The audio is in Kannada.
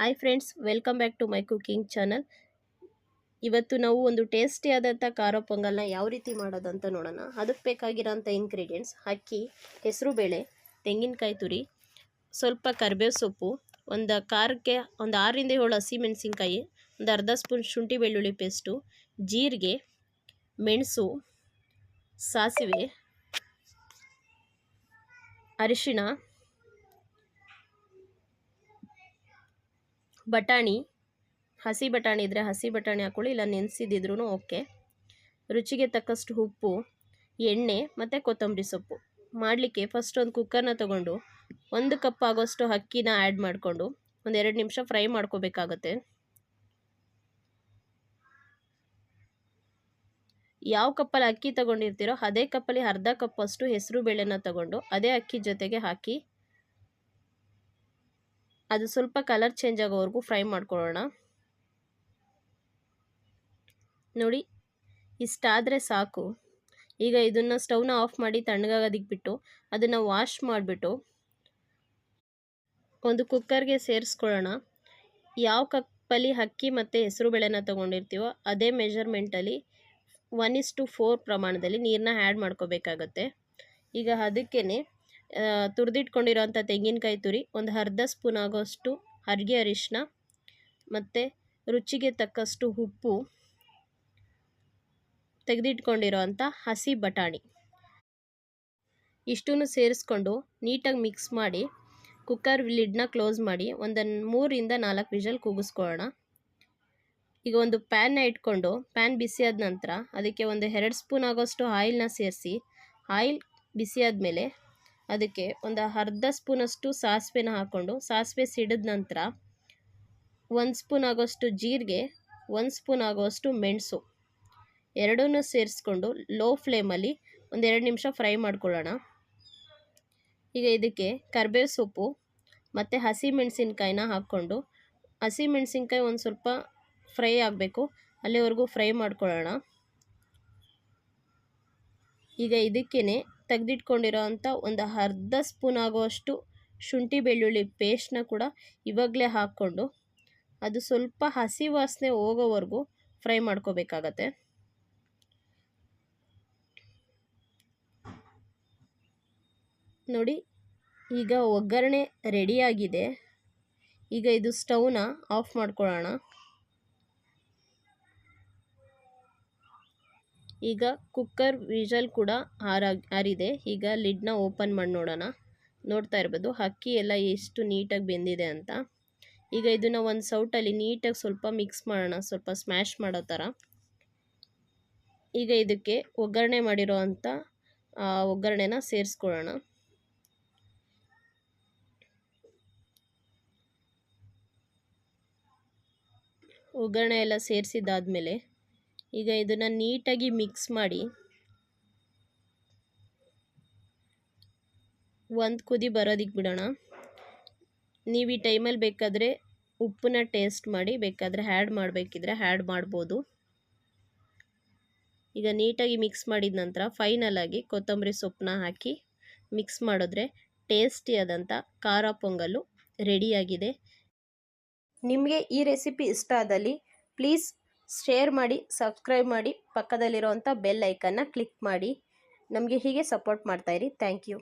Hi friends welcome back to my cooking channel ಇವತ್ತು ನಾವು ಒಂದು ಟೇಸ್ಟಿಯಾದಂಥ ಖಾರ ಪೊಂಗಲ್ನ ಯಾವ ರೀತಿ ಮಾಡೋದಂತ ನೋಡೋಣ. ಅದಕ್ಕೆ ಬೇಕಾಗಿರೋಂಥ ಇಂಗ್ರೀಡಿಯೆಂಟ್ಸ್ ಅಕ್ಕಿ ಹೆಸರುಬೇಳೆ ತೆಂಗಿನಕಾಯಿ ತುರಿ, ಸ್ವಲ್ಪ ಕರಿಬೇವು ಸೊಪ್ಪು, ಒಂದು ಖಾರಕ್ಕೆ ಒಂದು ಆರರಿಂದ ಏಳು ಹಸಿಮೆಣಸಿನ್ಕಾಯಿ ಒಂದು ಅರ್ಧ ಸ್ಪೂನ್ ಶುಂಠಿ ಬೆಳ್ಳುಳ್ಳಿ ಪೇಸ್ಟು, ಜೀರಿಗೆ, ಮೆಣಸು, ಸಾಸಿವೆ, ಅರಿಶಿಣ ಬಟಾಣಿ, ಹಸಿ ಬಟಾಣಿ ಇದ್ದರೆ ಹಸಿ ಬಟಾಣಿ ಹಾಕ್ಕೊಳ್ಳಿ ಇಲ್ಲ ನೆನೆಸಿದ್ದಿದ್ರೂ ಓಕೆ. ರುಚಿಗೆ ತಕ್ಕಷ್ಟು ಉಪ್ಪು, ಎಣ್ಣೆ ಮತ್ತು ಕೊತ್ತಂಬರಿ ಸೊಪ್ಪು. ಮಾಡಲಿಕ್ಕೆ ಫಸ್ಟ್ ಒಂದು ಕುಕ್ಕರ್ನ ತೊಗೊಂಡು ಒಂದು ಕಪ್ ಆಗೋಷ್ಟು ಅಕ್ಕಿನ ಆ್ಯಡ್ ಮಾಡಿಕೊಂಡು ಒಂದು ಎರಡು ನಿಮಿಷ ಫ್ರೈ ಮಾಡ್ಕೋಬೇಕಾಗತ್ತೆ. ಯಾವ ಕಪ್ಪಲ್ಲಿ ಅಕ್ಕಿ ತಗೊಂಡಿರ್ತೀರೋ ಅದೇ ಕಪ್ಪಲ್ಲಿ ಅರ್ಧ ಕಪ್ಪಷ್ಟು ಹೆಸರು ಬೇಳೆನ ತಗೊಂಡು ಅದೇ ಅಕ್ಕಿ ಜೊತೆಗೆ ಹಾಕಿ ಅದು ಸ್ವಲ್ಪ ಕಲರ್ ಚೇಂಜ್ ಆಗೋವರೆಗೂ ಫ್ರೈ ಮಾಡ್ಕೊಳ್ಳೋಣ. ನೋಡಿ, ಇಷ್ಟಾದರೆ ಸಾಕು. ಈಗ ಇದನ್ನು ಸ್ಟವ್ನ ಆಫ್ ಮಾಡಿ ತಣ್ಣಗಾಗೋದಕ್ಕೆ ಬಿಟ್ಟು ಅದನ್ನು ವಾಶ್ ಮಾಡಿಬಿಟ್ಟು ಒಂದು ಕುಕ್ಕರ್ಗೆ ಸೇರಿಸ್ಕೊಳ್ಳೋಣ. ಯಾವ ಕಪ್ಪಲ್ಲಿ ಅಕ್ಕಿ ಮತ್ತು ಹೆಸರು ಬೇಳೆನ ತೊಗೊಂಡಿರ್ತೀವೋ ಅದೇ ಮೆಜರ್ಮೆಂಟಲ್ಲಿ ಒನ್ ಇಸ್ ಟು ಫೋರ್ ಪ್ರಮಾಣದಲ್ಲಿ ನೀರನ್ನ ಆ್ಯಡ್ ಮಾಡ್ಕೋಬೇಕಾಗತ್ತೆ. ಈಗ ಅದಕ್ಕೇ ತುರಿದಿಟ್ಕೊಂಡಿರೋಂಥ ತೆಂಗಿನಕಾಯಿ ತುರಿ, ಒಂದು ಅರ್ಧ ಸ್ಪೂನ್ ಆಗೋಷ್ಟು ಅರ್ಗೆ ಅರಿಶಿನ ಮತ್ತು ರುಚಿಗೆ ತಕ್ಕಷ್ಟು ಉಪ್ಪು ತೆಗೆದಿಟ್ಕೊಂಡಿರೋ ಅಂಥ ಹಸಿ ಬಟಾಣಿ. ಇಷ್ಟನ್ನು ಸೇರಿಸ್ಕೊಂಡು ನೀಟಾಗಿ ಮಿಕ್ಸ್ ಮಾಡಿ, ಕುಕ್ಕರ್ ಲಿಡ್ನ ಕ್ಲೋಸ್ ಮಾಡಿ ಒಂದು ಮೂರಿಂದ ನಾಲ್ಕು ವಿಷಲ್ ಕೂಗಿಸ್ಕೊಳ್ಳೋಣ. ಈಗ ಒಂದು ಪ್ಯಾನ್ನ ಇಟ್ಕೊಂಡು, ಪ್ಯಾನ್ ಬಿಸಿಯಾದ ನಂತರ ಅದಕ್ಕೆ ಒಂದು ಎರಡು ಸ್ಪೂನ್ ಆಗೋಷ್ಟು ಆಯಿಲ್ನ ಸೇರಿಸಿ, ಆಯಿಲ್ ಬಿಸಿಯಾದ ಮೇಲೆ ಅದಕ್ಕೆ ಒಂದು ಅರ್ಧ ಸ್ಪೂನಷ್ಟು ಸಾಸಿವೆನ ಹಾಕ್ಕೊಂಡು ಸಾಸಿವೆ ಸಿಡಿದ ನಂತರ ಒಂದು ಸ್ಪೂನ್ ಆಗೋಷ್ಟು ಜೀರಿಗೆ, ಒಂದು ಸ್ಪೂನ್ ಆಗೋಷ್ಟು ಮೆಣಸು, ಎರಡನ್ನೂ ಸೇರಿಸ್ಕೊಂಡು ಲೋ ಫ್ಲೇಮಲ್ಲಿ ಒಂದು ಎರಡು ನಿಮಿಷ ಫ್ರೈ ಮಾಡ್ಕೊಳ್ಳೋಣ. ಈಗ ಇದಕ್ಕೆ ಕರ್ಬೇವು ಸೊಪ್ಪು ಮತ್ತು ಹಸಿ ಮೆಣಸಿನ್ಕಾಯಿನ ಹಾಕ್ಕೊಂಡು, ಹಸಿ ಮೆಣಸಿನ್ಕಾಯಿ ಒಂದು ಸ್ವಲ್ಪ ಫ್ರೈ ಆಗಬೇಕು, ಅಲ್ಲಿವರೆಗೂ ಫ್ರೈ ಮಾಡ್ಕೊಳ್ಳೋಣ. ಈಗ ಇದಕ್ಕೇ ತೆಗೆದಿಟ್ಕೊಂಡಿರೋ ಅಂಥ ಒಂದು ಅರ್ಧ ಸ್ಪೂನ್ ಆಗುವಷ್ಟು ಶುಂಠಿ ಬೆಳ್ಳುಳ್ಳಿ ಪೇಸ್ಟ್ನ ಕೂಡ ಇವಾಗಲೇ ಹಾಕ್ಕೊಂಡು ಅದು ಸ್ವಲ್ಪ ಹಸಿ ವಾಸನೆ ಹೋಗೋವರೆಗೂ ಫ್ರೈ ಮಾಡ್ಕೋಬೇಕಾಗತ್ತೆ. ನೋಡಿ, ಈಗ ಒಗ್ಗರಣೆ ರೆಡಿಯಾಗಿದೆ ಈಗ ಇದು ಸ್ಟವ್ನ ಆಫ್ ಮಾಡ್ಕೊಳ್ಳೋಣ. ಈಗ ಕುಕ್ಕರ್ ವಿಷಲ್ ಕೂಡ ಹಾರಾಗಿ ಆರಿದೆ ಈಗ ಲಿಡ್ನ ಓಪನ್ ಮಾಡಿ ನೋಡೋಣ. ನೋಡ್ತಾ ಇರ್ಬೋದು. ಅಕ್ಕಿ ಎಲ್ಲ ಎಷ್ಟು ನೀಟಾಗಿ ಬೆಂದಿದೆ ಅಂತ. ಈಗ ಇದನ್ನು ಒಂದು ಸೌಟಲ್ಲಿ ನೀಟಾಗಿ ಸ್ವಲ್ಪ ಮಿಕ್ಸ್ ಮಾಡೋಣ. ಸ್ವಲ್ಪ ಸ್ಮ್ಯಾಶ್ ಮಾಡೋ ಥರ. ಈಗ ಇದಕ್ಕೆ ಒಗ್ಗರಣೆ ಮಾಡಿರೋ ಅಂಥ ಒಗ್ಗರಣೆನ ಸೇರಿಸ್ಕೊಳ್ಳೋಣ. ಒಗ್ಗರಣೆ ಎಲ್ಲ ಸೇರಿಸಿದ್ದಾದಮೇಲೆ ಈಗ ಇದನ್ನು ನೀಟಾಗಿ ಮಿಕ್ಸ್ ಮಾಡಿ ಒಂದು ಕುದಿ ಬರೋದಿಕ್ಕೆ ಬಿಡೋಣ. ನೀವು ಈ ಟೈಮಲ್ಲಿ ಬೇಕಾದರೆ ಉಪ್ಪನ್ನ ಟೇಸ್ಟ್ ಮಾಡಿ, ಬೇಕಾದರೆ ಹ್ಯಾಡ್ ಮಾಡಬೇಕಿದ್ರೆ ಹ್ಯಾಡ್ ಮಾಡ್ಬೋದು. ಈಗ ನೀಟಾಗಿ ಮಿಕ್ಸ್ ಮಾಡಿದ ನಂತರ ಫೈನಲಾಗಿ ಕೊತ್ತಂಬರಿ ಸೊಪ್ಪನ್ನ ಹಾಕಿ ಮಿಕ್ಸ್ ಮಾಡಿದ್ರೆ ಟೇಸ್ಟಿಯಾದಂಥ ಖಾರ ಪೊಂಗಲ್ಲು ರೆಡಿಯಾಗಿದೆ ನಿಮಗೆ ಈ ರೆಸಿಪಿ ಇಷ್ಟ ಆದಲ್ಲಿ ಪ್ಲೀಸ್ ಶೇರ್ ಮಾಡಿ ಸಬ್ಸ್ಕ್ರೈಬ್ ಮಾಡಿ, ಪಕ್ಕದಲ್ಲಿರೋವಂಥ ಬೆಲ್ ಐಕನ್ನ ಕ್ಲಿಕ್ ಮಾಡಿ. ನಮಗೆ ಹೀಗೆ ಸಪೋರ್ಟ್ ಮಾಡ್ತಾಯಿರಿ ಥ್ಯಾಂಕ್ ಯು